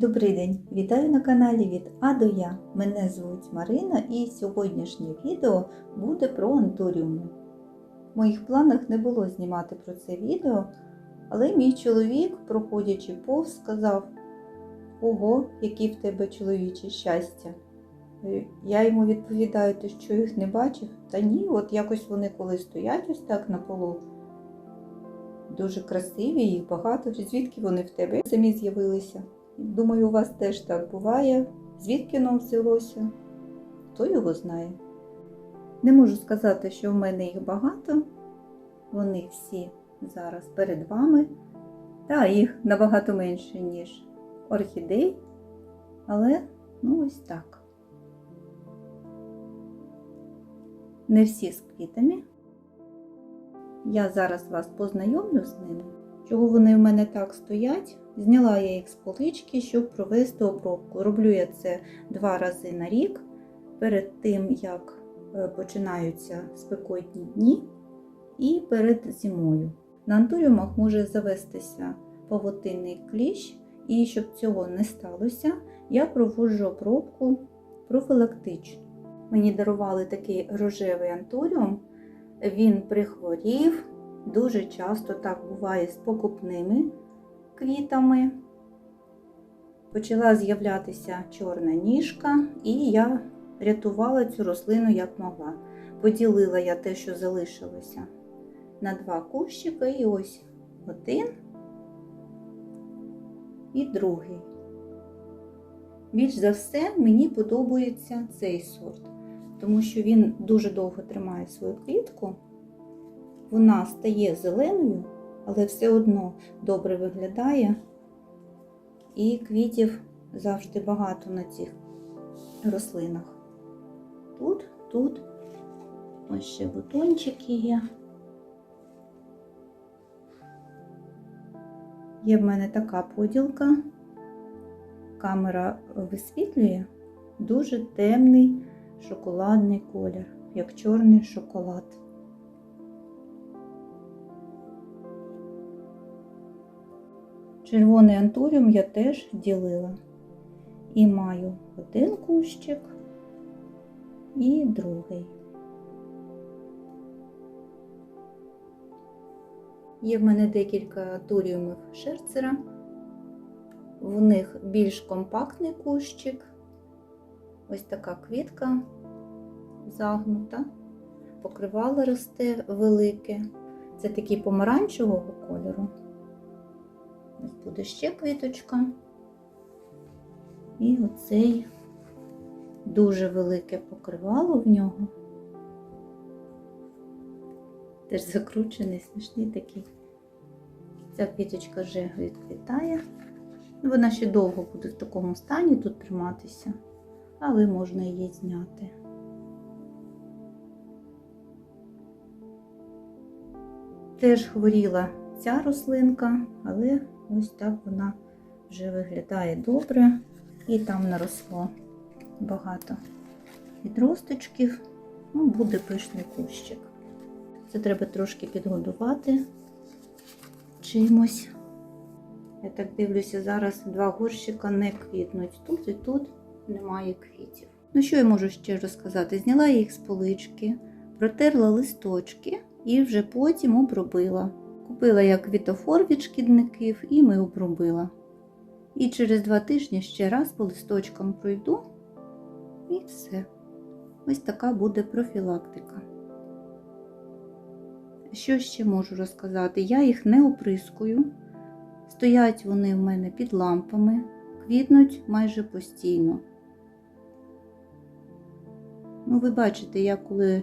Добрий день! Вітаю на каналі від А до Я. Мене звуть Марина і сьогоднішнє відео буде про антуріуми. В моїх планах не було знімати про це відео, але мій чоловік, проходячи повз, сказав: Ого, які в тебе чоловічі щастя! Е, Я йому відповідаю, ти що їх не бачив? Та ні, от якось вони коли стоять ось так на полу. Дуже красиві, їх багато. Звідки вони в тебе самі з'явилися? Думаю, у вас теж так буває. Звідки воно взялося? Хто його знає? Не можу сказати, що в мене їх багато. Вони всі зараз перед вами. Та їх набагато менше, ніж орхідей. Але ну ось так. Не всі з квітами. Я зараз вас познайомлю з ними. Чого вони в мене так стоять? Зняла я їх з полички, щоб провести обробку. Роблю я це два рази на рік, перед тим, як е, починаються спекотні дні, і перед зимою. На антуріумах може завестися павутинний кліщ, і щоб цього не сталося, я проводжу обробку профілактичну. Мені дарували такий рожевий антуріум, він прихворів. Дуже часто так буває з покупними квітами. Почала з'являтися чорна ніжка, і я рятувала цю рослину як могла. Поділила я те, що залишилося на два кущики, і ось один і другий. Більш за все, мені подобається цей сорт, тому що він дуже довго тримає свою квітку вона стає зеленою, але все одно добре виглядає. І квітів завжди багато на цих рослинах. Тут, тут, ось ще бутончики є. Є в мене така поділка. Камера висвітлює дуже темний шоколадний колір, як чорний шоколад. Червоний антуріум я теж ділила. І маю один кущик і другий. Є в мене декілька антуріумів шерцера. В них більш компактний кущик. Ось така квітка загнута, покривало росте велике. Це такий помаранчевого кольору. Буде ще квіточка. І оцей дуже велике покривало в нього. Теж закручений, смішний такий. Ця квіточка вже відквітає. Ну, Вона ще довго буде в такому стані тут триматися, але можна її зняти. Теж хворіла ця рослинка, але ось так вона вже виглядає добре. І там наросло багато відросточків. Ну, буде пишний кущик. Це треба трошки підгодувати чимось. Я так дивлюся, зараз два горщика не квітнуть. Тут і тут немає квітів. Ну, що я можу ще розказати? Зняла їх з полички, протерла листочки і вже потім обробила. Купила я квітофор від шкідників і ми обробила. І через два тижні ще раз по листочкам пройду і все. Ось така буде профілактика. Що ще можу розказати? Я їх не оприскую. Стоять вони в мене під лампами, квітнуть майже постійно. Ну, ви бачите, я коли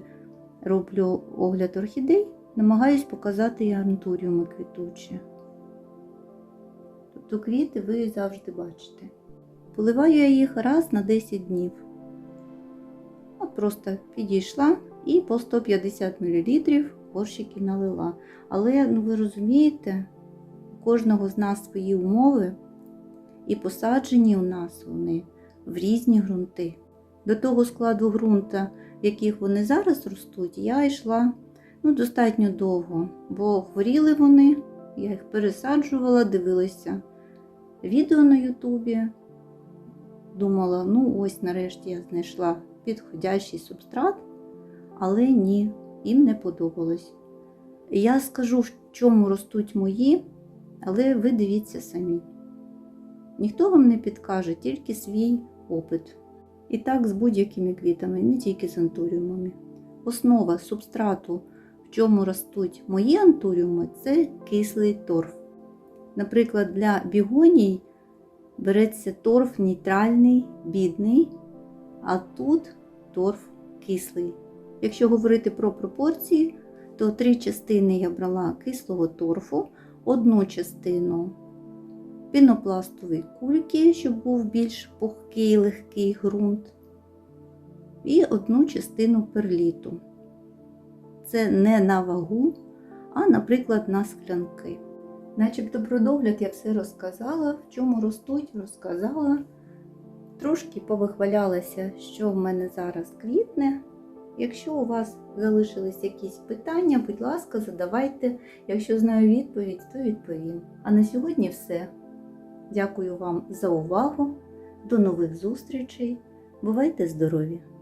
роблю огляд орхідей, намагаюсь показати і антуріуми квітучі. Тобто квіти ви завжди бачите. Поливаю я їх раз на 10 днів. От просто підійшла і по 150 мл горщики налила. Але, ну ви розумієте, у кожного з нас свої умови, і посаджені у нас вони в різні ґрунти. До того складу ґрунта, в яких вони зараз ростуть, я йшла ну, достатньо довго, бо хворіли вони, я їх пересаджувала, дивилася відео на Ютубі, думала, ну ось нарешті я знайшла підходящий субстрат, але ні, їм не подобалось. Я скажу, в чому ростуть мої, але ви дивіться самі. Ніхто вам не підкаже, тільки свій опит. І так з будь-якими квітами, не тільки з антуріумами. Основа субстрату, чому ростуть мої антуріуми, це кислий торф. Наприклад, для бігоній береться торф нейтральний, бідний, а тут торф кислий. Якщо говорити про пропорції, то три частини я брала кислого торфу, одну частину пінопластової кульки, щоб був більш пухкий, легкий ґрунт, і одну частину перліту. Це не на вагу, а, наприклад, на склянки. Начебто про догляд я все розказала, в чому ростуть, розказала. Трошки повихвалялася, що в мене зараз квітне. Якщо у вас залишились якісь питання, будь ласка, задавайте. Якщо знаю відповідь, то відповім. А на сьогодні все. Дякую вам за увагу. До нових зустрічей. Бувайте здорові!